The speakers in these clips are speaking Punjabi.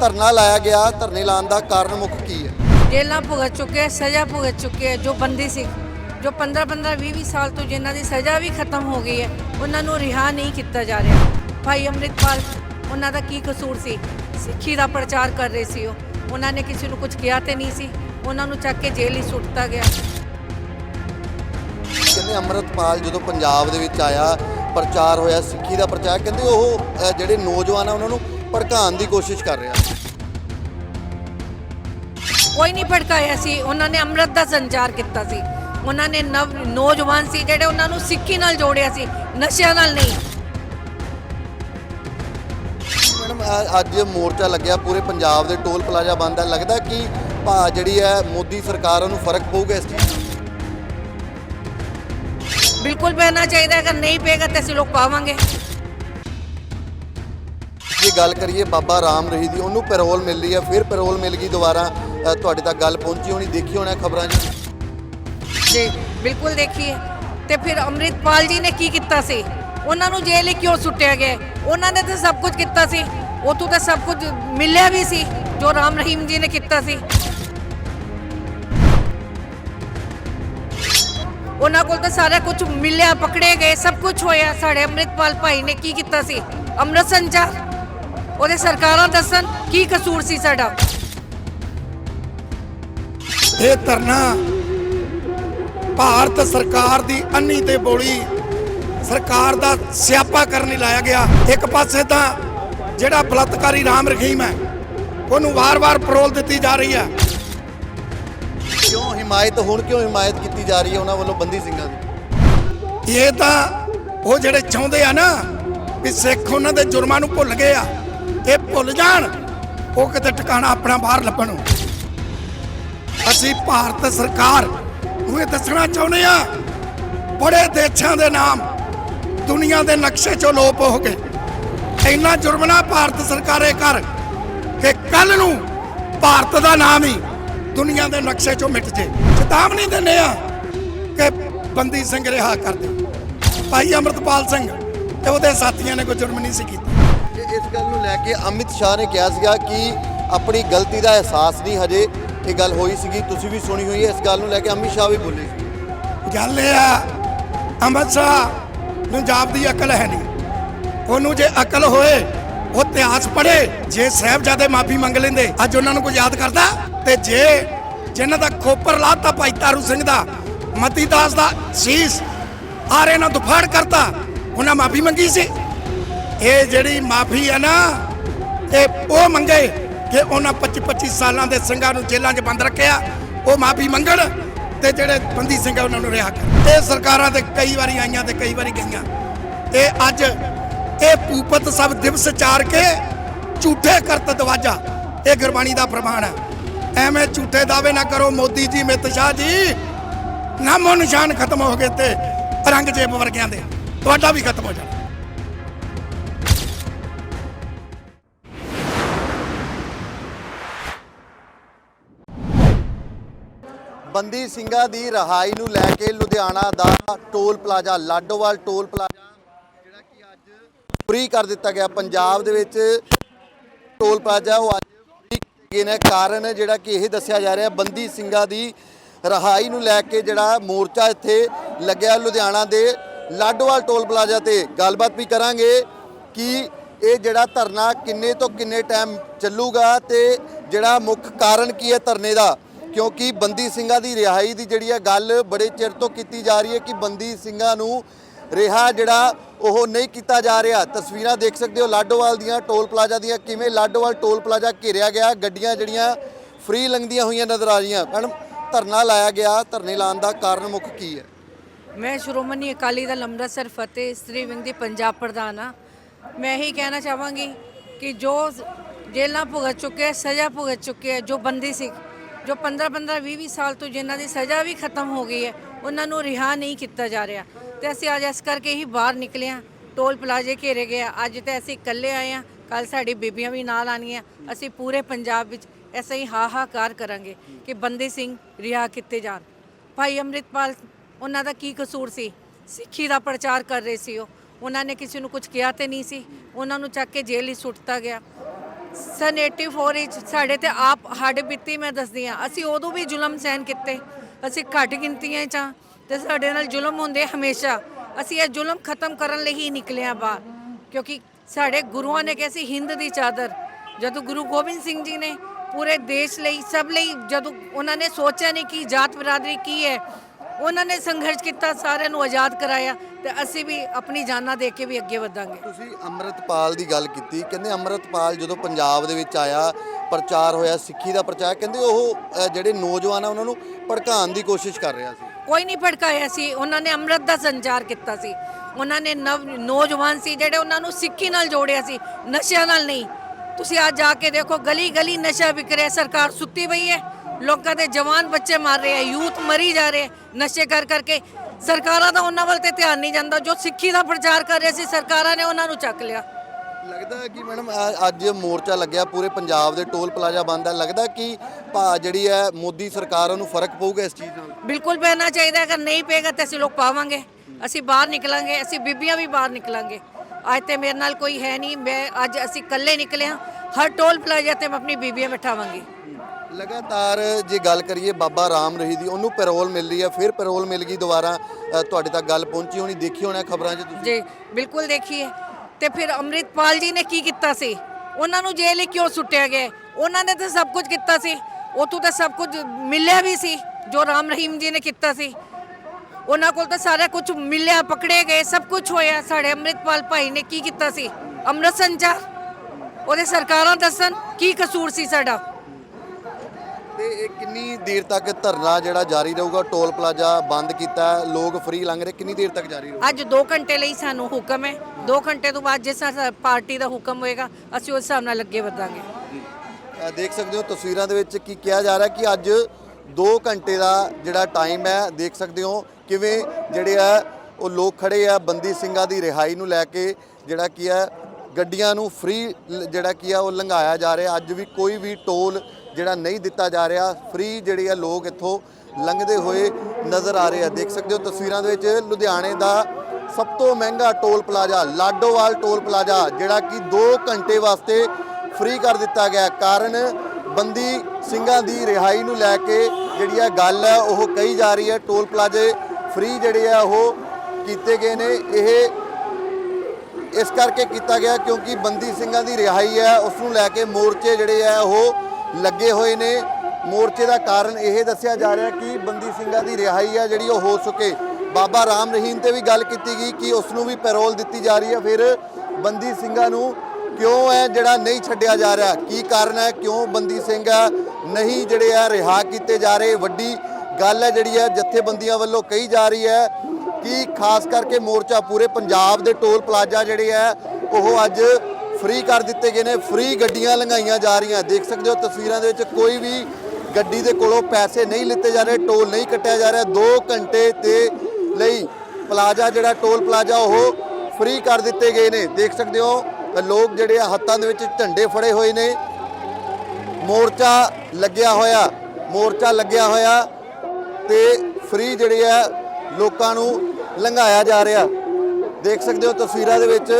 ਧਰਨਾ ਲਾਇਆ ਗਿਆ ਧਰਨੇ ਲਾਉਣ ਦਾ ਕਾਰਨ ਮੁੱਖ ਕੀ ਹੈ? ਜੇਲਾਂ ਭੁਗਤ ਚੁੱਕੇ ਸਜ਼ਾ ਭੁਗਤ ਚੁੱਕੇ ਜੋ ਬੰਦੀ ਸੀ ਜੋ 15 15 20 20 ਸਾਲ ਤੋਂ ਜਿਨ੍ਹਾਂ ਦੀ ਸਜ਼ਾ ਵੀ ਖਤਮ ਹੋ ਗਈ ਹੈ ਉਹਨਾਂ ਨੂੰ ਰਿਹਾ ਨਹੀਂ ਕੀਤਾ ਜਾ ਰਿਹਾ। ਭਾਈ ਅੰਮ੍ਰਿਤਪਾਲ ਉਹਨਾਂ ਦਾ ਕੀ ਕਸੂਰ ਸੀ? ਸਿੱਖੀ ਦਾ ਪ੍ਰਚਾਰ ਕਰ ਰਹੇ ਸੀ ਉਹ। ਉਹਨਾਂ ਨੇ ਕਿਸੇ ਨੂੰ ਕੁਝ ਕਿਹਾ ਤੇ ਨਹੀਂ ਸੀ। ਉਹਨਾਂ ਨੂੰ ਚੱਕ ਕੇ ਜੇਲ੍ਹ ਹੀ ਸੁੱਟਤਾ ਗਿਆ। ਕਹਿੰਦੇ ਅੰਮ੍ਰਿਤਪਾਲ ਜਦੋਂ ਪੰਜਾਬ ਦੇ ਵਿੱਚ ਆਇਆ ਪ੍ਰਚਾਰ ਹੋਇਆ ਸਿੱਖੀ ਦਾ ਪ੍ਰਚਾਰ ਕਹਿੰਦੇ ਉਹ ਜਿਹੜੇ ਨੌਜਵਾਨ ਆ ਉਹਨਾਂ ਨੂੰ ਭੜਕਾਉਣ ਦੀ ਕੋਸ਼ਿਸ਼ ਕਰ ਰਿਹਾ। ਕੋਈ ਨਹੀਂ ਭੜਕਾਇਆ ਸੀ। ਉਹਨਾਂ ਨੇ ਅੰਮ੍ਰਿਤ ਦਾ ਸੰਚਾਰ ਕੀਤਾ ਸੀ। ਉਹਨਾਂ ਨੇ ਨਵ ਨੌਜਵਾਨ ਸੀ ਜਿਹੜੇ ਉਹਨਾਂ ਨੂੰ ਸਿੱਖੀ ਨਾਲ ਜੋੜਿਆ ਸੀ ਨਸ਼ਿਆਂ ਨਾਲ ਨਹੀਂ। ਮੈਡਮ ਅੱਜ ਮੋਰਚਾ ਲੱਗਿਆ ਪੂਰੇ ਪੰਜਾਬ ਦੇ ਟੋਲ ਪਲਾਜ਼ਾ ਬੰਦ ਹੈ ਲੱਗਦਾ ਕਿ ਭਾ ਜਿਹੜੀ ਹੈ ਮੋਦੀ ਸਰਕਾਰ ਉਹਨੂੰ ਫ਼ਰਕ ਪਊਗਾ ਇਸ ਚੀਜ਼ ਬਿਲਕੁਲ ਪੈਣਾ ਚਾਹੀਦਾ ਅਗਰ ਨਹੀਂ ਪਏਗਾ ਤਾਂ ਅਸੀਂ ਲੋਕ ਪਾਵਾਂਗੇ। ਜੇ ਗੱਲ ਕਰੀਏ ਬਾਬਾ ਰਾਮ ਰਹੀ ਦੀ, ਉਹਨੂੰ ਪੈਰੋਲ ਮਿਲ ਰਹੀ ਹੈ, ਫਿਰ ਪੈਰੋਲ ਮਿਲ ਗਈ ਦੁਬਾਰਾ। ਤੁਹਾਡੇ ਤੱਕ ਗੱਲ ਪਹੁੰਚੀ ਹੋਣੀ, ਦੇਖੀ ਹੋਣਾ ਖਬਰਾਂ 'ਚ ਜੀ, ਬਿਲਕੁਲ ਦੇਖੀਏ ਤੇ ਫਿਰ ਅੰਮ੍ਰਿਤਪਾਲ ਜੀ ਨੇ ਕੀ ਕੀਤਾ ਸੀ? ਉਹਨਾਂ ਨੂੰ ਜੇਲ੍ਹ ਕਿਉਂ ਸੁੱਟਿਆ ਗਿਆ? ਉਹਨਾਂ ਨੇ ਤਾਂ ਸਭ ਕੁਝ ਕੀਤਾ ਸੀ। ਉਤੋਂ ਤਾਂ ਸਭ ਕੁਝ ਮਿਲਿਆ ਵੀ ਸੀ, ਜੋ ਰਾਮ ਰਹੀਮ ਜੀ ਨੇ ਕੀਤਾ ਸੀ। ਉਹਨਾਂ ਕੋਲ ਤਾਂ ਸਾਰਾ ਕੁਝ ਮਿਲਿਆ, ਪਕੜੇ ਗਏ, ਸਭ ਕੁਝ ਹੋਇਆ। ਸਾਡੇ ਅੰਮ੍ਰਿਤਪਾਲ ਭਾਈ ਨੇ ਕੀ ਕੀਤਾ ਸੀ? ਅੰਮ੍ਰਿਤ ਸੰਚਾਰ ਉਹਦੇ ਸਰਕਾਰਾਂ ਦੱਸਣ ਕੀ ਕਸੂਰ ਸੀ ਸਾਡਾ। ਇਹ ਧਰਨਾ ਭਾਰਤ ਸਰਕਾਰ ਦੀ ਅੰਨੀ ਤੇ ਬੋਲੀ ਸਰਕਾਰ ਦਾ ਸਿਆਪਾ ਕਰਨ ਲਈ ਲਾਇਆ ਗਿਆ। ਇੱਕ ਪਾਸੇ ਤਾਂ ਜਿਹੜਾ ਬਲਤਕਾਰੀ ਰਾਮ ਰਹੀਮ ਹੈ ਉਹਨੂੰ ਵਾਰ-ਵਾਰ ਪਰੋਲ ਦਿੱਤੀ ਜਾ ਰਹੀ ਹੈ। ਕਿਉਂ ਹਿਮਾਇਤ ਹੁਣ ਕਿਉਂ ਹਿਮਾਇਤ ਕੀਤੀ ਜਾ ਰਹੀ ਹੈ ਉਹਨਾਂ ਵੱਲੋਂ ਬੰਦੀ ਸਿੰਘਾਂ ਦੀ? ਇਹ ਤਾਂ ਉਹ ਜਿਹੜੇ ਚਾਹੁੰਦੇ ਆ ਨਾ ਵੀ ਸਿੱਖ ਉਹਨਾਂ ਦੇ ਜੁਰਮਾਂ ਨੂੰ ਭੁੱਲ ਗਏ ਆ। ਇਹ ਭੁੱਲ ਜਾਣ, ਉਹ ਕਿਤੇ ਟਿਕਾਣਾ ਆਪਣਾ ਬਾਹਰ ਲੱਭਣ। ਅਸੀਂ ਭਾਰਤ ਸਰਕਾਰ ਨੂੰ ਇਹ ਦੱਸਣਾ ਚਾਹੁੰਦੇ ਆ ਬੜੇ ਦੇਸ਼ਾਂ ਦੇ ਨਾਮ ਦੁਨੀਆ ਦੇ ਨਕਸ਼ੇ 'ਚੋਂ ਲੋਪ ਹੋ ਗਏ ਇੰਨਾ ਜੁਰਮਨਾ ਭਾਰਤ ਸਰਕਾਰੇ ਕਰ ਕਿ ਕੱਲ ਨੂੰ ਭਾਰਤ ਦਾ ਨਾਮ ਹੀ ਦੁਨੀਆ ਦੇ ਨਕਸ਼ੇ 'ਚੋਂ ਮਿਟ ਜੇ। ਚੇਤਾਵਨੀ ਦਿੰਦੇ ਆ ਕਿ ਬੰਦੀ ਸਿੰਘ ਰਿਹਾ ਕਰ ਦੇ ਭਾਈ ਅਮਰਤਪਾਲ ਸਿੰਘ ਤੇ ਉਹਦੇ ਸਾਥੀਆਂ ਨੇ ਕੋਈ ਜੁਰਮ ਨਹੀਂ ਸੀ ਕੀਤਾ। ਇਸ ਗੱਲ ਨੂੰ ਲੈ ਕੇ ਅਮਿਤ ਸ਼ਾਹ ਨੇ ਕਿਹਾ ਸੀਗਾ ਕਿ ਆਪਣੀ ਗਲਤੀ ਦਾ ਅਹਿਸਾਸ ਨਹੀਂ ਹਜੇ ਇਹ ਗੱਲ ਹੋਈ ਸੀਗੀ। ਤੁਸੀਂ ਵੀ ਸੁਣੀ ਹੋਈ ਹੈ, ਇਸ ਗੱਲ ਨੂੰ ਲੈ ਕੇ ਅਮਿਤ ਸ਼ਾਹ ਵੀ ਬੋਲੇ ਗੱਲ ਇਹ ਆ ਅਮਰ ਸ਼ਾਹ ਨੂੰ ਦੀ ਅਕਲ ਹੈ ਨਹੀਂ। ਉਹਨੂੰ ਜੇ ਅਕਲ ਹੋਏ, ਉਹ ਇਤਿਹਾਸ ਪੜ੍ਹੇ, ਜੇ ਸਾਹਿਬਜ਼ਾਦੇ ਮਾਫੀ ਮੰਗ ਲੈਂਦੇ, ਅੱਜ ਉਹਨਾਂ ਨੂੰ ਕੋਈ ਯਾਦ ਕਰਦਾ? ਤੇ ਜੇ ਜਿਨ੍ਹਾਂ ਦਾ ਖੋਪਰ ਲਾਤਾ ਭਾਈ ਤਾਰੂ ਸਿੰਘ ਦਾ, ਮਤੀ ਦਾਸ ਦਾ ਸੀਸ ਆਰੇ ਨਾਲ ਦੁਫਾੜ ਕਰਤਾ, ਉਹਨਾਂ ਮਾਫੀ ਮੰਗੀ ਸੀ? ਇਹ ਜਿਹੜੀ ਮਾਫੀ ਹੈ ਨਾ, ਇਹ ਉਹ ਮੰਗੇ ਕਿ ਉਹਨਾਂ 25 25 ਸਾਲਾਂ ਦੇ ਸਿੰਘਾਂ ਨੂੰ ਜੇਲ੍ਹਾਂ 'ਚ ਬੰਦ ਰੱਖਿਆ। ਉਹ ਮਾਫੀ ਮੰਗਣ ਤੇ ਜਿਹੜੇ ਬੰਦੀ ਸਿੰਘ ਆ ਉਹਨਾਂ ਨੂੰ ਰਿਹਾ ਕਰ ਇਹ ਸਰਕਾਰਾਂ ਤੇ ਕਈ ਵਾਰੀ ਆਈਆਂ ਤੇ ਕਈ ਵਾਰੀ ਗਈਆਂ। ਇਹ ਅੱਜ ਇਹ ਪੂਪਤ ਸਭ ਦਿਵਸ ਚਾਰ ਕੇ ਝੂਠੇ ਕਰਤ ਦਵਾਜਾ। ਇਹ ਗੁਰਬਾਣੀ ਦਾ ਪ੍ਰਮਾਣ ਹੈ। ਐਵੇਂ ਝੂਠੇ ਦਾਅਵੇ ਨਾ ਕਰੋ ਮੋਦੀ ਜੀ, ਮਿੱਤ ਸ਼ਾਹ ਜੀ। ਨਾਮੋ ਨਿਸ਼ਾਨ ਖਤਮ ਹੋ ਗਏ ਤੇ ਔਰੰਗਜ਼ੇਬ ਵਰਗਿਆਂ ਦੇ। ਤੁਹਾਡਾ ਵੀ ਖਤਮ ਹੋ ਜਾਣਾ। ਬੰਦੀ ਸਿੰਘਾਂ ਦੀ ਰਹਾਈ ਨੂੰ ਲੈ ਕੇ ਲੁਧਿਆਣਾ ਦਾ toll plaza, Ladowal toll plaza, ਜਿਹੜਾ ਕਿ ਅੱਜ ਫ੍ਰੀ ਕਰ ਦਿੱਤਾ ਗਿਆ ਪੰਜਾਬ ਦੇ ਵਿੱਚ ਟੋਲ ਪਲਾਜ਼ਾ, ਉਹ ਅੱਜ ਫ੍ਰੀ ਕੀਤੇ ਗਏ ਨੇ। ਕਾਰਨ ਜਿਹੜਾ ਕਿ ਇਹ ਦੱਸਿਆ ਜਾ ਰਿਹਾ, ਬੰਦੀ ਸਿੰਘਾਂ ਦੀ ਰਹਾਈ ਨੂੰ ਲੈ ਕੇ ਜਿਹੜਾ ਮੋਰਚਾ ਇੱਥੇ ਲੱਗਿਆ ਲੁਧਿਆਣਾ ਦੇ ਲਾਡੋਵਾਲ ਟੋਲ ਪਲਾਜ਼ਾ ਤੇ। ਗੱਲਬਾਤ ਵੀ ਕਰਾਂਗੇ ਕਿ ਇਹ ਜਿਹੜਾ ਧਰਨਾ ਕਿੰਨੇ ਤੋਂ ਕਿੰਨੇ ਟਾਈਮ ਚੱਲੂਗਾ ਤੇ ਜਿਹੜਾ ਮੁੱਖ ਕਾਰਨ ਕੀ ਹੈ ਧਰਨੇ ਦਾ। ਕਿਉਂਕਿ ਬੰਦੀ ਸਿੰਘਾਂ ਦੀ ਰਿਹਾਈ ਦੀ ਜਿਹੜੀ ਹੈ ਗੱਲ ਬੜੇ ਚਿਰ ਤੋਂ ਕੀਤੀ ਜਾ ਰਹੀ ਹੈ ਕਿ ਬੰਦੀ ਸਿੰਘਾਂ ਨੂੰ ਰਿਹਾ ਜਿਹੜਾ ਉਹ ਨਹੀਂ ਕੀਤਾ ਜਾ ਰਿਹਾ। ਤਸਵੀਰਾਂ ਦੇਖ ਸਕਦੇ ਹੋ, ਲਾਡੋਵਾਲ ਦੀਆਂ ਟੋਲ ਪਲਾਜ਼ਾ ਦੀਆਂ ਕਿਵੇਂ ਲਾਡੋਵਾਲ ਟੋਲ ਪਲਾਜ਼ਾ ਘੇਰਿਆ ਗਿਆ, ਗੱਡੀਆਂ ਜਿਹੜੀਆਂ ਫ੍ਰੀ ਲੰਘਦੀਆਂ ਹੋਈਆਂ ਨਜ਼ਰ ਆ ਰਹੀਆਂ। ਮੈਡਮ, ਧਰਨਾ ਲਾਇਆ ਗਿਆ, ਧਰਨੇ ਲਾਉਣ ਦਾ ਕਾਰਨ ਮੁੱਖ ਕੀ ਹੈ? ਮੈਂ ਸ਼੍ਰੋਮਣੀ ਅਕਾਲੀ ਦਲ ਅੰਮ੍ਰਿਤਸਰ ਫਤਿਹ, ਸ੍ਰੀ ਵਿੰਗ ਦੀ ਪੰਜਾਬ ਪ੍ਰਧਾਨ ਹਾਂ। ਮੈਂ ਇਹੀ ਕਹਿਣਾ ਚਾਹਾਂਗੀ ਕਿ ਜੋ ਜੇਲ੍ਹਾਂ ਭੁਗਤ ਚੁੱਕੇ ਸਜ਼ਾ ਭੁਗਤ ਚੁੱਕੇ ਜੋ ਬੰਦੀ ਸੀ ਜੋ 15 15 20 20 ਸਾਲ ਤੋਂ ਜਿਨ੍ਹਾਂ ਦੀ ਸਜ਼ਾ ਵੀ ਖਤਮ ਹੋ ਗਈ ਹੈ, ਉਹਨਾਂ ਨੂੰ ਰਿਹਾ ਨਹੀਂ ਕੀਤਾ ਜਾ ਰਿਹਾ। ਤੇ ਅਸੀਂ ਅੱਜ ਇਸ ਕਰਕੇ ਹੀ ਬਾਹਰ ਨਿਕਲੇ ਹਾਂ। ਟੋਲ ਪਲਾਜ਼ੇ ਘੇਰੇ ਗਏ ਆ ਅੱਜ ਤੇ ਅਸੀਂ ਇਕੱਲੇ ਆਏ ਹਾਂ। ਕੱਲ ਸਾਡੀ ਬੀਬੀਆਂ ਵੀ ਨਾਲ ਆਣਗੀਆਂ ਅਸੀਂ ਪੂਰੇ ਪੰਜਾਬ ਵਿੱਚ ਐਸਾ ਹੀ ਹਾਹਾਕਾਰ ਕਰਾਂਗੇ ਕਿ ਬੰਦੀ ਸਿੰਘ ਰਿਹਾ ਕੀਤੇ ਜਾਣ। ਭਾਈ ਅੰਮ੍ਰਿਤਪਾਲ, ਉਹਨਾਂ ਦਾ ਕੀ ਕਸੂਰ ਸੀ? ਸਿੱਖੀ ਦਾ ਪ੍ਰਚਾਰ ਕਰ ਰਹੇ ਸੀ ਉਹ। ਉਹਨਾਂ ਨੇ ਕਿਸੇ ਨੂੰ ਕੁਝ ਕਿਹਾ ਤੇ ਨਹੀਂ ਸੀ। ਉਹਨਾਂ ਨੂੰ ਚੱਕ ਕੇ ਜੇਲ੍ਹ ਹੀ ਸੁੱਟਤਾ ਗਿਆ। ਸਨ 84 ਵਿੱਚ ਸਾਡੇ ਤੇ ਆਪ ਹੱਡ ਬੀਤੀ, ਮੈਂ ਦੱਸਦੀ ਆ ਅਸੀਂ ਉਦੋਂ ਵੀ ਜ਼ੁਲਮ ਸਹਿਨ ਕੀਤੇ। ਅਸੀਂ ਘੱਟ ਗਿਣਤੀਆਂ ਚ ਹਾਂ ਤੇ ਸਾਡੇ ਨਾਲ ਜ਼ੁਲਮ ਹੁੰਦੇ ਹਮੇਸ਼ਾ। ਅਸੀਂ ਇਹ ਜ਼ੁਲਮ ਖਤਮ ਕਰਨ ਲਈ ਹੀ ਨਿਕਲੇ ਹਾਂ ਬਾਹਰ। ਕਿਉਂਕਿ ਸਾਡੇ ਗੁਰੂਆਂ ਨੇ ਕਿਹਾ ਸੀ, ਹਿੰਦ ਦੀ ਚਾਦਰ। ਜਦੋਂ ਗੁਰੂ ਗੋਬਿੰਦ ਸਿੰਘ ਜੀ ਨੇ ਪੂਰੇ ਦੇਸ਼ ਲਈ, ਸਭ ਲਈ ਜਦੋਂ ਉਹਨਾਂ ਨੇ ਸੋਚਿਆ ਨਹੀਂ ਕਿ ਜਾਤ ਬਰਾਦਰੀ ਕੀ ਹੈ, ਉਹਨਾਂ ਨੇ ਸੰਘਰਸ਼ ਕੀਤਾ, ਸਾਰਿਆਂ ਨੂੰ ਆਜ਼ਾਦ ਕਰਾਇਆ। ਤੇ ਅਸੀਂ ਵੀ ਆਪਣੀ ਜਾਨਾਂ ਦੇ ਕੇ ਵੀ ਅੱਗੇ ਵਧਾਂਗੇ। ਤੁਸੀਂ ਅੰਮ੍ਰਿਤਪਾਲ ਦੀ ਗੱਲ ਕੀਤੀ। ਕਹਿੰਦੇ ਅੰਮ੍ਰਿਤਪਾਲ ਜਦੋਂ ਪੰਜਾਬ ਦੇ ਵਿੱਚ ਆਇਆ ਪ੍ਰਚਾਰ ਹੋਇਆ ਸਿੱਖੀ ਦਾ ਪ੍ਰਚਾਰ ਕਹਿੰਦੇ ਉਹ ਅ, ਜਿਹੜੇ ਨੌਜਵਾਨ ਆ ਉਹਨਾਂ ਨੂੰ ਭੜਕਾਉਣ ਦੀ ਕੋਸ਼ਿਸ਼ ਕਰ ਰਿਹਾ ਸੀ। ਕੋਈ ਨਹੀਂ ਭੜਕਾਇਆ ਸੀ। ਉਹਨਾਂ ਨੇ ਅੰਮ੍ਰਿਤ ਦਾ ਸੰਚਾਰ ਕੀਤਾ ਸੀ। ਉਹਨਾਂ ਨੇ ਨਵ ਨੌਜਵਾਨ ਸੀ ਜਿਹੜੇ ਉਹਨਾਂ ਨੂੰ ਸਿੱਖੀ ਨਾਲ ਜੋੜਿਆ ਸੀ ਨਸ਼ਿਆਂ ਨਾਲ ਨਹੀਂ। ਤੁਸੀਂ ਅੱਜ ਜਾ ਕੇ ਦੇਖੋ ਗਲੀ ਗਲੀ ਨਸ਼ਾ ਵਿਕ ਰਿਹਾ ਸਰਕਾਰ ਸੁੱਤੀ ਪਈ ਹੈ। ਲੋਕਾਂ ਦੇ ਜਵਾਨ ਬੱਚੇ ਮਾਰ ਰਹੇ ਆ ਯੂਥ ਮਰੀ ਜਾ ਰਹੇ ਨਸ਼ੇ ਕਰ ਕਰਕੇ ਸਰਕਾਰਾਂ ਦਾ ਉਹਨਾਂ ਵੱਲ ਤੇ ਧਿਆਨ ਨਹੀਂ ਜਾਂਦਾ। ਜੋ ਸਿੱਖੀ ਦਾ ਪ੍ਰਚਾਰ ਕਰ ਰਹੇ ਸੀ ਸਰਕਾਰਾਂ ਨੇ ਉਹਨਾਂ ਨੂੰ ਚੱਕ ਲਿਆ। ਲੱਗਦਾ ਹੈ ਕਿ ਮੈਡਮ ਅ- ਅੱਜ ਮੋਰਚਾ ਲੱਗਿਆ ਪੂਰੇ ਪੰਜਾਬ ਦੇ ਟੋਲ ਪਲਾਜ਼ਾ ਬੰਦ ਹੈ। ਲੱਗਦਾ ਕਿ ਭਾ ਜਿਹੜੀ ਹੈ ਮੋਦੀ ਸਰਕਾਰ ਉਹਨੂੰ ਫ਼ਰਕ ਪਊਗਾ ਇਸ ਚੀਜ਼ ਨਾਲ? ਬਿਲਕੁਲ ਪੈਣਾ ਚਾਹੀਦਾ ਅਗਰ ਨਹੀਂ ਪਏਗਾ ਤੇ ਅਸੀਂ ਲੋਕ ਪਾਵਾਂਗੇ। ਅਸੀਂ ਬਾਹਰ ਨਿਕਲਾਂਗੇ ਅਸੀਂ ਬੀਬੀਆਂ ਵੀ ਬਾਹਰ ਨਿਕਲਾਂਗੇ। ਅੱਜ ਤੇ ਮੇਰੇ ਨਾਲ ਕੋਈ ਹੈ ਨਹੀਂ। ਮੈਂ ਅੱਜ ਅਸੀਂ ਇਕੱਲੇ ਨਿਕਲੇ ਹਾਂ। ਹਰ ਟੋਲ ਪਲਾਜ਼ਾ ਤੇ ਮੈਂ ਆਪਣੀ ਬੀਬੀਆਂ ਬਿਠਾਵਾਂਗੀ। ਲਗਾਤਾਰ ਜੇ ਗੱਲ ਕਰੀਏ ਬਾਬਾ ਰਾਮ ਰਹੀ ਦੀ ਉਹਨੂੰ ਪੈਰੋਲ ਮਿਲ ਰਹੀ ਹੈ ਫਿਰ ਪੈਰੋਲ ਮਿਲ ਗਈ ਦੁਬਾਰਾ ਅ, ਤੁਹਾਡੇ ਤੱਕ ਗੱਲ ਪਹੁੰਚੀ ਹੋਣੀ ਦੇਖੀ ਹੋਣਾ ਖਬਰਾਂ 'ਚ ਤੁਸੀਂ? ਜੀ ਬਿਲਕੁਲ ਦੇਖੀਏ। ਤੇ ਫਿਰ ਅੰਮ੍ਰਿਤਪਾਲ ਜੀ ਨੇ ਕੀ ਕੀਤਾ ਸੀ? ਉਹਨਾਂ ਨੂੰ ਜੇਲ੍ਹ 'ਚ ਕਿਉਂ ਸੁੱਟਿਆ ਗਿਆ? ਉਹਨਾਂ ਨੇ ਤਾਂ ਸਭ ਕੁਝ ਕੀਤਾ ਸੀ। ਉਤੋਂ ਤਾਂ ਸਭ ਕੁਝ ਮਿਲਿਆ ਵੀ ਸੀ ਜੋ ਰਾਮ ਰਹੀਮ ਜੀ ਨੇ ਕੀਤਾ ਸੀ। ਉਹਨਾਂ ਕੋਲ ਤਾਂ ਸਾਰਾ ਕੁਝ ਮਿਲਿਆ ਪਕੜੇ ਗਏ ਸਭ ਕੁਝ ਹੋਇਆ। ਸਾਡੇ ਅੰਮ੍ਰਿਤਪਾਲ ਭਾਈ ਨੇ ਕੀ ਕੀਤਾ ਸੀ? ਅੰਮ੍ਰਿਤ ਸੰਚਾਰ। ਉਹਦੇ ਸਰਕਾਰਾਂ ਦੱਸਣ ਕੀ ਕਸੂਰ ਸੀ ਸਾਡਾ? ਤੇ ਇਹ ਕਿੰਨੀ ਦੇਰ ਤੱਕ ਧਰਨਾ ਜਿਹੜਾ ਜਾਰੀ ਰਹੂਗਾ ਟੋਲ ਪਲਾਜ਼ਾ ਬੰਦ ਕੀਤਾ ਹੈ, ਲੋਕ ਫ੍ਰੀ ਲੰਘ ਰਹੇ ਕਿੰਨੀ ਦੇਰ ਤੱਕ ਜਾਰੀ ਰਹੂ ਅੱਜ 2 ਘੰਟੇ ਲਈ ਸਾਨੂੰ ਹੁਕਮ ਹੈ। 2 ਘੰਟੇ ਤੋਂ ਬਾਅਦ ਜਿਸ ਪਾਰਟੀ ਦਾ ਹੁਕਮ ਹੋਏਗਾ ਅਸੀਂ ਉਸ ਹਿਸਾਬ ਨਾਲ ਅੱਗੇ ਵਧਾਂਗੇ। ਅ, ਦੇਖ ਸਕਦੇ ਹੋ ਤਸਵੀਰਾਂ ਦੇ ਵਿੱਚ ਕੀ ਕਿਹਾ ਜਾ ਰਿਹਾ ਕਿ ਅੱਜ 2 ਘੰਟੇ ਦਾ ਜਿਹੜਾ ਟਾਈਮ ਹੈ ਦੇਖ ਸਕਦੇ ਹੋ ਕਿਵੇਂ ਜਿਹੜੇ ਆ ਉਹ ਲੋਕ ਖੜੇ ਆ ਬੰਦੀ ਸਿੰਘਾਂ ਦੀ ਰਿਹਾਈ ਨੂੰ ਲੈ ਕੇ ਜਿਹੜਾ ਕੀ ਹੈ ਗੱਡੀਆਂ ਨੂੰ ਫ੍ਰੀ ਜਿਹੜਾ ਕੀ ਆ ਉਹ ਲੰਘਾਇਆ ਜਾ ਰਿਹਾ। ਅੱਜ ਵੀ ਕੋਈ ਵੀ ਟੋਲ ਜਿਹੜਾ ਨਹੀਂ ਦਿੱਤਾ ਜਾ ਰਿਹਾ ਫ੍ਰੀ ਜਿਹੜੇ ਆ ਲੋਕ ਇੱਥੋਂ ਲੰਘਦੇ ਹੋਏ ਨਜ਼ਰ ਆ ਰਹੇ ਆ। ਦੇਖ ਸਕਦੇ ਹੋ ਤਸਵੀਰਾਂ ਦੇ ਵਿੱਚ ਲੁਧਿਆਣੇ ਦਾ ਸਭ ਤੋਂ ਮਹਿੰਗਾ toll plaza, Ladowal toll plaza, ਜਿਹੜਾ ਕਿ 2 ਘੰਟੇ ਵਾਸਤੇ ਫ੍ਰੀ ਕਰ ਦਿੱਤਾ ਗਿਆ ਕਾਰਨ ਬੰਦੀ ਸਿੰਘਾਂ ਦੀ ਰਿਹਾਈ ਨੂੰ ਲੈ ਕੇ ਜਿਹੜੀ ਆ ਗੱਲ ਹੈ, ਉਹ ਕਹੀ ਜਾ ਰਹੀ ਹੈ। ਟੋਲ ਪਲਾਜ਼ੇ ਫ੍ਰੀ ਜਿਹੜੇ ਆ, ਉਹ ਕੀਤੇ ਗਏ ਨੇ। ਇਹ ਇਸ ਕਰਕੇ ਕੀਤਾ ਗਿਆ ਕਿਉਂਕਿ ਬੰਦੀ ਸਿੰਘਾਂ ਦੀ ਰਿਹਾਈ ਹੈ ਉਸ ਨੂੰ ਲੈ ਕੇ ਮੋਰਚੇ ਜਿਹੜੇ ਆ, ਉਹ ਲੱਗੇ ਹੋਏ ਨੇ। ਮੋਰਚੇ ਦਾ ਕਾਰਨ ਇਹ ਦੱਸਿਆ ਜਾ ਰਿਹਾ ਕਿ ਬੰਦੀ ਸਿੰਘਾਂ ਦੀ ਰਿਹਾਈ ਹੈ ਜਿਹੜੀ ਉਹ ਹੋ ਸਕੇ ਬਾਬਾ ਰਾਮ ਰਹੀਮ ਤੇ ਵੀ ਗੱਲ ਕੀਤੀ ਗਈ ਕਿ ਉਸ ਨੂੰ ਵੀ ਪੈਰੋਲ ਦਿੱਤੀ ਜਾ ਰਹੀ ਹੈ ਫਿਰ ਬੰਦੀ ਸਿੰਘਾਂ ਨੂੰ ਕਿਉਂ ਹੈ ਜਿਹੜਾ ਨਹੀਂ ਛੱਡਿਆ ਜਾ ਰਿਹਾ? ਕੀ ਕਾਰਨ ਹੈ? ਕਿਉਂ ਬੰਦੀ ਸਿੰਘ ਨਹੀਂ ਜਿਹੜੇ ਆ ਰਿਹਾ ਕੀਤੇ ਜਾ ਰਹੇ? ਵੱਡੀ ਗੱਲ ਹੈ ਜਿਹੜੀ ਹੈ, ਜਥੇਬੰਦੀਆਂ ਵੱਲੋਂ ਕਹੀ ਜਾ ਰਹੀ ਹੈ ਕਿ ਖਾਸ ਕਰਕੇ ਮੋਰਚਾ ਪੂਰੇ ਪੰਜਾਬ ਦੇ ਟੋਲ ਪਲਾਜ਼ਾ ਜਿਹੜੇ ਆ, ਉਹ ਅੱਜ ਫ੍ਰੀ ਕਰ ਦਿੱਤੇ ਗਏ ਨੇ ਫ੍ਰੀ ਗੱਡੀਆਂ ਲੰਘਾਈਆਂ ਜਾ ਰਹੀਆਂ। ਦੇਖ ਸਕਦੇ ਹੋ ਤਸਵੀਰਾਂ ਦੇ ਵਿੱਚ ਕੋਈ ਵੀ ਗੱਡੀ ਦੇ ਕੋਲੋਂ ਪੈਸੇ ਨਹੀਂ ਲਿੱਤੇ ਜਾ ਰਹੇ, ਟੋਲ ਨਹੀਂ ਕੱਟਿਆ ਜਾ ਰਿਹਾ। 2 ਘੰਟੇ ਤੇ ਲਈ ਪਲਾਜ਼ਾ ਜਿਹੜਾ, ਟੋਲ ਪਲਾਜ਼ਾ ਉਹ ਫ੍ਰੀ ਕਰ ਦਿੱਤੇ ਗਏ ਨੇ। ਦੇਖ ਸਕਦੇ ਹੋ, ਲੋਕ ਜਿਹੜੇ ਆ ਹੱਥਾਂ ਦੇ ਵਿੱਚ ਝੰਡੇ ਫੜੇ ਹੋਏ ਨੇ। ਮੋਰਚਾ ਲੱਗਿਆ ਹੋਇਆ, ਮੋਰਚਾ ਲੱਗਿਆ ਹੋਇਆ ਤੇ ਫ੍ਰੀ ਜਿਹੜੇ ਆ ਲੋਕਾਂ ਨੂੰ ਲੰਘਾਇਆ ਜਾ ਰਿਹਾ। ਦੇਖ ਸਕਦੇ ਹੋ ਤਸਵੀਰਾਂ ਦੇ ਵਿੱਚ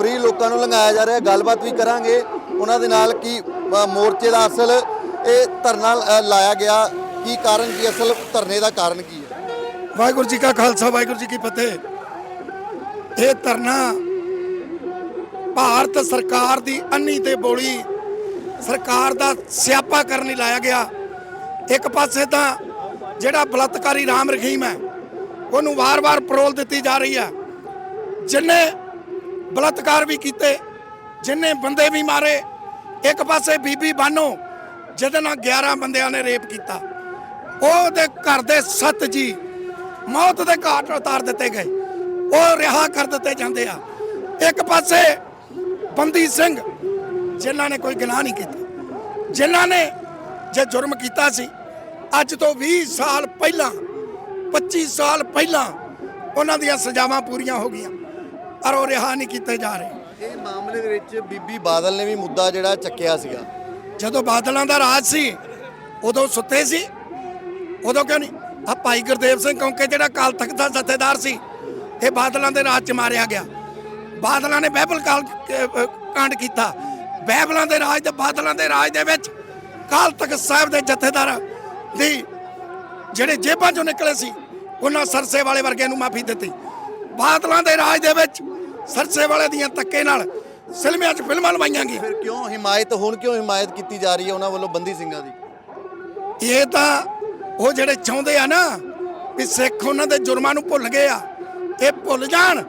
ਫ੍ਰੀ ਲੋਕਾਂ ਨੂੰ ਲੰਘਾਇਆ ਜਾ ਰਿਹਾ ਗੱਲਬਾਤ ਵੀ ਕਰਾਂਗੇ। ਉਹਨਾਂ ਦੇ ਨਾਲ ਕੀ ਮੋਰਚੇ ਦਾ ਅਸਲ ਇਹ ਧਰਨਾ ਲਾਇਆ ਗਿਆ। ਕੀ ਕਾਰਨ ਕੀ, ਅਸਲ ਧਰਨੇ ਦਾ ਕਾਰਨ ਕੀ ਹੈ? ਵਾਹਿਗੁਰੂ ਜੀ ਕਾ ਖਾਲਸਾ, ਵਾਹਿਗੁਰੂ ਜੀ ਕੀ ਫਤਿਹ। ਇਹ ਧਰਨਾ ਭਾਰਤ ਸਰਕਾਰ ਦੀ ਅੰਨੀ ਤੇ ਬੋਲੀ ਸਰਕਾਰ ਦਾ ਸਿਆਪਾ ਕਰਨ ਲਈ ਲਾਇਆ ਗਿਆ। ਇੱਕ ਪਾਸੇ ਤਾਂ ਜਿਹੜਾ ਬਲਤਕਾਰੀ ਰਾਮ ਰਹੀਮ ਹੈ, ਉਹਨੂੰ ਵਾਰ-ਵਾਰ ਪਰੋਲ ਦਿੱਤੀ ਜਾ ਰਹੀ ਹੈ। ਜਿੰਨੇ ਬਲਤਕਾਰ ਵੀ ਕੀਤੇ, ਜਿੰਨੇ ਬੰਦੇ ਵੀ ਮਾਰੇ, ਇੱਕ ਪਾਸੇ ਬੀਬੀ ਬਾਨੋ, ਜਿਹਦੇ ਨਾਲ 11 ਬੰਦਿਆਂ ਨੇ ਰੇਪ ਕੀਤਾ। ਉਹਦੇ ਘਰ ਦੇ ਸੱਤ ਜੀ ਮੌਤ ਦੇ ਘਾਟ ਉਤਾਰ ਦਿੱਤੇ ਗਏ। ਉਹ ਰਿਹਾ ਕਰ ਦਿੱਤੇ ਜਾਂਦੇ ਆ। ਇੱਕ ਪਾਸੇ ਬੰਦੀ ਸਿੰਘ, ਜਿਨ੍ਹਾਂ ਨੇ ਕੋਈ ਗੁਨਾਹ ਨਹੀਂ ਕੀਤਾ। ਜਿਨ੍ਹਾਂ ਨੇ ਜੇ ਜੁਰਮ ਕੀਤਾ ਸੀ, ਅੱਜ ਤੋਂ 20 ਸਾਲ ਪਹਿਲਾਂ 25 ਸਾਲ ਪਹਿਲਾਂ, ਉਹਨਾਂ ਦੀਆਂ ਸਜ਼ਾਵਾਂ ਪੂਰੀਆਂ ਹੋ ਗਈਆਂ। ਪਰ ਉਹ ਰਿਹਾ ਨਹੀਂ ਕੀਤੇ ਜਾ ਰਹੇ। ਇਹ ਮਾਮਲੇ ਦੇ ਵਿੱਚ ਬੀਬੀ ਬਾਦਲ ਨੇ ਵੀ ਮੁੱਦਾ ਜਿਹੜਾ ਚੱਕਿਆ ਸੀਗਾ। ਜਦੋਂ ਬਾਦਲਾਂ ਦਾ ਰਾਜ ਸੀ ਉਦੋਂ ਸੁੱਤੇ ਸੀ। ਉਦੋਂ ਕਿਉਂ ਨਹੀਂ? ਆ ਭਾਈ ਗੁਰਦੇਵ ਸਿੰਘ ਕੌਂਕੇ ਜਿਹੜਾ ਕਾਲ ਤਖਤ ਦਾ ਜਥੇਦਾਰ ਸੀ ਇਹ ਬਾਦਲਾਂ ਦੇ ਰਾਜ ਚ ਮਾਰਿਆ ਗਿਆ। ਬਾਦਲਾਂ ਨੇ ਬਾਈਬਲ ਕਾਲ ਕਾਂਡ ਕੀਤਾ। ਬੈਬਲਾਂ ਦੇ ਰਾਜ ਤੇ ਬਾਦਲਾਂ ਦੇ ਰਾਜ ਦੇ ਵਿੱਚ ਕਾਲ ਤਖਤ ਸਾਹਿਬ ਦੇ ਜਥੇਦਾਰ ਦੀ ਜਿਹੜੇ ਜੇਬਾਂ ਚੋਂ ਨਿਕਲੇ ਸੀ ਉਹਨਾਂ ਸਰਸੇ ਵਾਲੇ ਵਰਗੇ ਨੂੰ ਮਾਫੀ ਦਿੱਤੀ। ਬਾਦਲਾਂ ਦੇ ਰਾਜ ਦੇ ਵਿੱਚ ਸਰਸੇ ਵਾਲੇ ਦੀਆਂ ਧੱਕੇ ਨਾਲ ਸਿਲਮਿਆਂ 'ਚ ਫਿਲਮਾਂ ਲਵਾਈਆਂ ਗਈਆਂ। ਫਿਰ ਕਿਉਂ ਹਿਮਾਇਤ ਹੁਣ ਕਿਉਂ ਹਿਮਾਇਤ ਕੀਤੀ ਜਾ ਰਹੀ ਹੈ ਉਹਨਾਂ ਵੱਲੋਂ ਬੰਦੀ ਸਿੰਘਾਂ ਦੀ? ਇਹ ਤਾਂ ਉਹ ਜਿਹੜੇ ਚਾਹੁੰਦੇ ਆ ਨਾ ਵੀ ਸਿੱਖ ਉਹਨਾਂ ਦੇ ਜੁਰਮਾਂ ਨੂੰ ਭੁੱਲ ਗਏ ਆ ਇਹ ਭੁੱਲ ਜਾਣ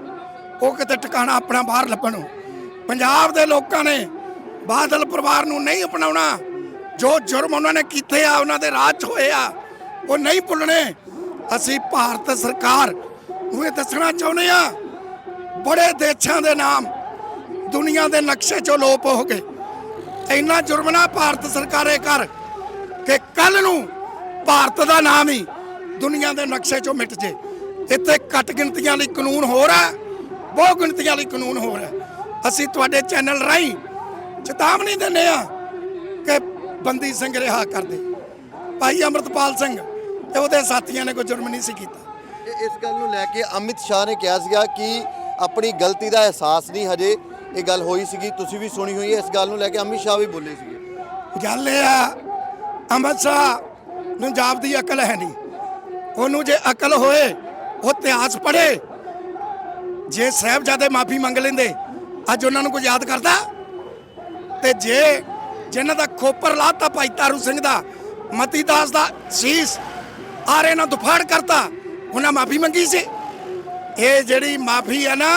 ਉਹ ਕਿਤੇ ਟਿਕਾਣਾ ਆਪਣਾ ਬਾਹਰ ਲੱਭਣ। ਪੰਜਾਬ ਦੇ ਲੋਕਾਂ ਨੇ ਬਾਦਲ ਪਰਿਵਾਰ ਨੂੰ ਨਹੀਂ ਅਪਣਾਉਣਾ ਜੋ ਜੁਰਮ ਉਹਨਾਂ ਨੇ ਕੀਤੇ ਆ ਉਹਨਾਂ ਦੇ ਰਾਜ 'ਚ ਹੋਏ ਆ ਉਹ ਨਹੀਂ ਭੁੱਲਣੇ। ਅਸੀਂ ਭਾਰਤ ਸਰਕਾਰ ਨੂੰ ਇਹ ਦੱਸਣਾ ਚਾਹੁੰਦੇ ਆ? ਬੜੇ ਦੇਸ਼ਾਂ ਦੇ ਨਾਮ ਦੁਨੀਆ ਦੇ ਨਕਸ਼ੇ 'ਚੋਂ ਲੋਪ ਹੋ ਗਏ। ਇੰਨਾ ਜੁਰਮਨਾ ਭਾਰਤ ਸਰਕਾਰੇ ਕਰ ਕਿ ਕੱਲ ਨੂੰ ਭਾਰਤ ਦਾ ਨਾਮ ਹੀ ਦੁਨੀਆ ਦੇ ਨਕਸ਼ੇ 'ਚੋਂ ਮਿਟ ਜੇ। ਇੱਥੇ ਘੱਟ ਗਿਣਤੀਆਂ ਲਈ ਕਾਨੂੰਨ ਹੋਰ ਹੈ ਬਹੁ ਗਿਣਤੀਆਂ ਲਈ ਕਾਨੂੰਨ ਹੋਰ ਹੈ ਅਸੀਂ ਤੁਹਾਡੇ ਚੈਨਲ ਰਾਹੀਂ ਚੇਤਾਵਨੀ ਦਿੰਦੇ ਆ ਕਿ ਬੰਦੀ ਸਿੰਘ ਰਿਹਾ ਕਰ ਦੇ ਭਾਈ ਅਮਰਤਪਾਲ ਸਿੰਘ ਤੇ ਉਹਦੇ ਸਾਥੀਆਂ ਨੇ ਕੋਈ ਜੁਰਮ ਨਹੀਂ ਸੀ ਕੀਤਾ। ਇਸ ਗੱਲ ਨੂੰ ਲੈ ਕੇ ਅਮਿਤ ਸ਼ਾਹ ਨੇ ਕਿਹਾ ਸੀਗਾ ਕਿ ਆਪਣੀ ਗਲਤੀ ਦਾ ਅਹਿਸਾਸ ਨਹੀਂ ਹਜੇ ਇਹ ਗੱਲ ਹੋਈ ਸੀਗੀ। ਤੁਸੀਂ ਵੀ ਸੁਣੀ ਹੋਈ ਹੈ, ਇਸ ਗੱਲ ਨੂੰ ਲੈ ਕੇ ਅਮਿਤ ਸ਼ਾਹ ਵੀ ਬੋਲੇ ਸੀਗੇ। ਗੱਲ ਇਹ ਆ ਅਮਰ ਸ਼ਾਹ ਨੂੰ ਜਾਬ ਦੀ ਅਕਲ ਹੈ ਨਹੀਂ। ਉਹਨੂੰ ਜੇ ਅਕਲ ਹੋਏ, ਉਹ ਇਤਿਹਾਸ ਪੜ੍ਹੇ। ਜੇ ਸਾਹਿਬਜ਼ਾਦੇ ਮਾਫੀ ਮੰਗ ਲੈਂਦੇ, ਅੱਜ ਉਹਨਾਂ ਨੂੰ ਕੋਈ ਯਾਦ ਕਰਦਾ? ਤੇ ਜੇ ਜਿਨ੍ਹਾਂ ਦਾ ਖੋਪਰ ਲਾਤਾ ਭਾਈ ਤਾਰੂ ਸਿੰਘ ਦਾ, ਮਤੀ ਦਾਸ ਦਾ ਸੀਸ, ਆਰੇ ਨਾਲ ਦੁਫਾੜ ਕਰਤਾ ਉਹਨਾਂ ਮਾਫੀ ਮੰਗੀ ਸੀ। ਇਹ ਜਿਹੜੀ ਮਾਫੀ ਹੈ ਨਾ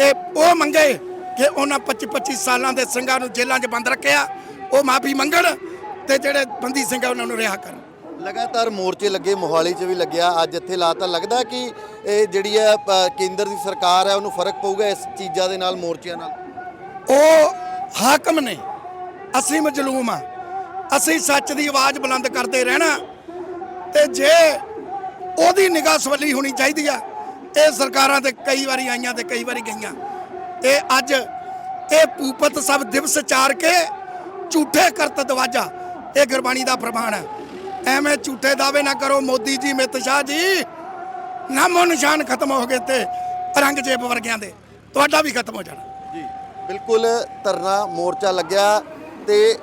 ਇਹ ਉਹ ਮੰਗੇ ਕਿ ਉਹਨਾਂ 25 25 ਸਾਲਾਂ ਦੇ ਸਿੰਘਾਂ ਨੂੰ ਜੇਲ੍ਹਾਂ 'ਚ ਬੰਦ ਰੱਖਿਆ ਉਹ ਮਾਫੀ ਮੰਗਣ ਤੇ ਜਿਹੜੇ ਬੰਦੀ ਸਿੰਘ ਆ ਉਹਨਾਂ ਨੂੰ ਰਿਹਾ ਕਰਨ। ਲਗਾਤਾਰ ਮੋਰਚੇ ਲੱਗੇ ਮੋਹਾਲੀ 'ਚ ਵੀ ਲੱਗਿਆ ਅੱਜ ਇੱਥੇ ਲਾਤਾ ਲੱਗਦਾ ਕਿ ਇਹ ਜਿਹੜੀ ਹੈ ਕੇਂਦਰ ਦੀ ਸਰਕਾਰ ਹੈ ਉਹਨੂੰ ਫ਼ਰਕ ਪਊਗਾ ਇਸ ਚੀਜ਼ਾਂ ਦੇ ਨਾਲ ਮੋਰਚਿਆਂ ਨਾਲ? ਉਹ ਹਾਕਮ ਨੇ ਅਸੀਂ ਮਜਲੂਮ ਆ ਅਸੀਂ ਸੱਚ ਦੀ ਆਵਾਜ਼ ਬੁਲੰਦ ਕਰਦੇ ਰਹਿਣਾ ਤੇ ਜੇ ਉਹਦੀ ਨਿਗਾਹ ਸਵੱਲੀ ਹੋਣੀ ਚਾਹੀਦੀ ਆ। ਇਹ ਸਰਕਾਰਾਂ ਤੇ ਕਈ ਵਾਰੀ ਆਈਆਂ ਤੇ ਕਈ ਵਾਰੀ ਗਈਆਂ। ਇਹ ਅੱਜ ਇਹ ਪੂਪਤ ਸਭ ਦਿਵਸ ਚਾਰ ਕੇ ਝੂਠੇ ਕਰਤ ਦਵਾਜਾ। ਇਹ ਗੁਰਬਾਣੀ ਦਾ ਪ੍ਰਮਾਣ ਹੈ। ਐਵੇਂ ਝੂਠੇ ਦਾਅਵੇ ਨਾ ਕਰੋ ਮੋਦੀ ਜੀ, ਮਿੱਤ ਸ਼ਾਹ ਜੀ। ਨਾਮੋ ਨਿਸ਼ਾਨ ਖਤਮ ਹੋ ਗਏ ਤੇ ਔਰੰਗਜ਼ੇਬ ਵਰਗਿਆਂ ਦੇ। ਤੁਹਾਡਾ ਵੀ ਖਤਮ ਹੋ ਜਾਣਾ। ਜੀ, ਬਿਲਕੁਲ ਧਰਨਾ ਮੋਰਚਾ ਲੱਗਿਆ ਤੇ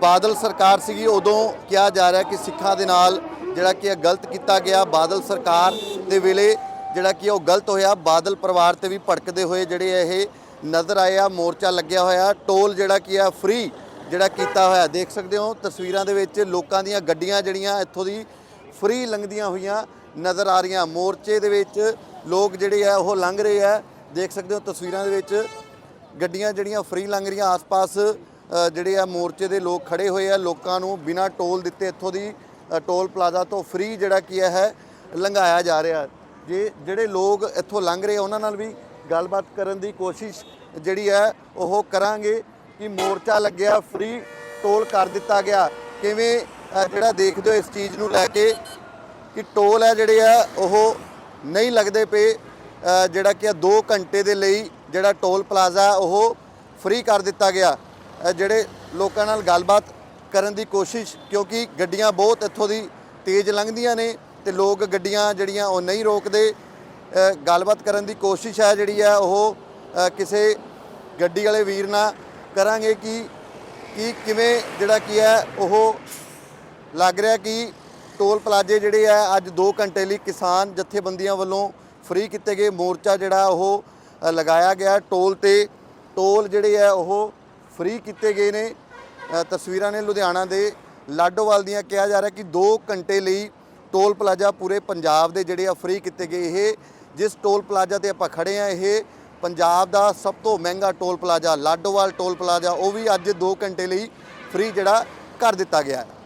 ਬਾਦਲ ਸਰਕਾਰ ਸੀਗੀ, ਉਦੋਂ ਕਿਹਾ ਜਾ ਰਿਹਾ ਕਿ ਸਿੱਖਾਂ ਦੇ ਨਾਲ ਜਿਹੜਾ ਕਿ ਇਹ ਗਲਤ ਕੀਤਾ ਗਿਆ ਬਾਦਲ ਸਰਕਾਰ ਦੇ ਵੇਲੇ, ਜਿਹੜਾ ਕਿ ਉਹ ਗਲਤ ਹੋਇਆ। ਬਾਦਲ ਪਰਿਵਾਰ ਤੇ ਵੀ ਭੜਕਦੇ ਹੋਏ ਜਿਹੜੇ ਇਹ ਨਜ਼ਰ ਆਏ ਆ, ਮੋਰਚਾ ਲੱਗਿਆ ਹੋਇਆ। ਟੋਲ ਜਿਹੜਾ ਕੀ ਆ ਫ੍ਰੀ ਜਿਹੜਾ ਕੀਤਾ ਹੋਇਆ। ਦੇਖ ਸਕਦੇ ਹੋ, ਤਸਵੀਰਾਂ ਦੇ ਵਿੱਚ ਲੋਕਾਂ ਦੀਆਂ ਗੱਡੀਆਂ ਜਿਹੜੀਆਂ ਇੱਥੋਂ ਦੀ ਫ੍ਰੀ ਲੰਘਦੀਆਂ ਹੋਈਆਂ ਨਜ਼ਰ ਆ ਰਹੀਆਂ। ਮੋਰਚੇ ਦੇ ਵਿੱਚ ਲੋਕ ਜਿਹੜੇ ਆ, ਉਹ ਲੰਘ ਰਹੇ ਆ। ਦੇਖ ਸਕਦੇ ਹੋ, ਤਸਵੀਰਾਂ ਦੇ ਵਿੱਚ ਗੱਡੀਆਂ ਜਿਹੜੀਆਂ ਫ੍ਰੀ ਲੰਘ ਰਹੀਆਂ। ਆਸ-ਪਾਸ ਜਿਹੜੇ ਆ ਮੋਰਚੇ ਦੇ ਲੋਕ ਖੜੇ ਹੋਏ ਆ। ਲੋਕਾਂ ਨੂੰ ਬਿਨਾਂ ਟੋਲ ਦਿੱਤੇ ਇੱਥੋਂ ਦੀ ਟੋਲ ਪਲਾਜ਼ਾ ਤੋਂ ਫ੍ਰੀ ਜਿਹੜਾ ਕੀ ਹੈ ਲੰਘਾਇਆ ਜਾ ਰਿਹਾ। ਜੇ ਜਿਹੜੇ ਲੋਕ ਇੱਥੋਂ ਲੰਘ ਰਹੇ ਆ, ਉਹਨਾਂ ਨਾਲ ਵੀ ਗੱਲਬਾਤ ਕਰਨ ਦੀ ਕੋਸ਼ਿਸ਼ ਜਿਹੜੀ ਹੈ ਉਹ ਕਰਾਂਗੇ ਕਿ ਮੋਰਚਾ ਲੱਗਿਆ ਫ੍ਰੀ ਟੋਲ ਕਰ ਦਿੱਤਾ ਗਿਆ। ਕਿਵੇਂ ਜਿਹੜਾ ਦੇਖਦੇ ਹੋ ਇਸ ਚੀਜ਼ ਨੂੰ ਲੈ ਕੇ ਕਿ ਟੋਲ ਹੈ ਜਿਹੜੇ ਆ ਉਹ ਨਹੀਂ ਲੱਗਦੇ ਪਏ ਜਿਹੜਾ ਕਿ 2 ਘੰਟੇ ਦੇ ਲਈ ਜਿਹੜਾ ਟੋਲ ਪਲਾਜ਼ਾ ਉਹ ਫ੍ਰੀ ਕਰ ਦਿੱਤਾ ਗਿਆ। ਜਿਹੜੇ ਲੋਕਾਂ ਨਾਲ ਗੱਲਬਾਤ ਕਰਨ ਦੀ ਕੋਸ਼ਿਸ਼, ਕਿਉਂਕਿ ਗੱਡੀਆਂ ਬਹੁਤ ਇੱਥੋਂ ਦੀ ਤੇਜ਼ ਲੰਘਦੀਆਂ ਨੇ ਤੇ ਲੋਕ ਗੱਡੀਆਂ ਜਿਹੜੀਆਂ ਉਹ ਨਹੀਂ ਰੋਕਦੇ। ਗੱਲਬਾਤ ਕਰਨ ਦੀ ਕੋਸ਼ਿਸ਼ ਹੈ ਜਿਹੜੀ ਆ ਉਹ ਕਿਸੇ ਗੱਡੀ ਵਾਲੇ ਵੀਰ ਨਾਲ ਕਰਾਂਗੇ ਕਿ ਕਿ ਕਿਵੇਂ ਜਿਹੜਾ ਕੀ ਹੈ, ਉਹ ਲੱਗ ਰਿਹਾ ਕਿ ਟੋਲ ਪਲਾਜ਼ੇ ਜਿਹੜੇ ਆ ਅੱਜ 2 ਘੰਟੇ ਲਈ ਕਿਸਾਨ ਜਥੇਬੰਦੀਆਂ ਵੱਲੋਂ ਫ੍ਰੀ ਕੀਤੇ ਗਏ ਮੋਰਚਾ ਜਿਹੜਾ ਉਹ ਲਗਾਇਆ ਗਿਆ। ਟੋਲ ਤੇ ਟੋਲ ਜਿਹੜੇ ਆ ਉਹ ਫ੍ਰੀ ਕੀਤੇ ਗਏ ਨੇ। ਤਸਵੀਰਾਂ ਨੇ ਲੁਧਿਆਣਾ ਦੇ ਲਾਡੋਵਾਲ ਦੀਆਂ ਕਿਹਾ ਜਾ ਰਿਹਾ ਕਿ 2 ਘੰਟੇ ਲਈ ਟੋਲ ਪਲਾਜ਼ਾ ਪੂਰੇ ਪੰਜਾਬ ਦੇ ਜਿਹੜੇ ਆ ਫ੍ਰੀ ਕੀਤੇ ਗਏ। ਇਹ ਜਿਸ ਟੋਲ ਪਲਾਜ਼ਾ ਤੇ ਆਪਾਂ ਖੜੇ ਆ, ਇਹ ਪੰਜਾਬ ਦਾ ਸਭ ਤੋਂ ਮਹਿੰਗਾ toll plaza, Ladowal toll plaza, ਉਹ ਵੀ ਅੱਜ 2 ਘੰਟੇ ਲਈ ਫ੍ਰੀ ਜਿਹੜਾ ਕਰ ਦਿੱਤਾ ਗਿਆ।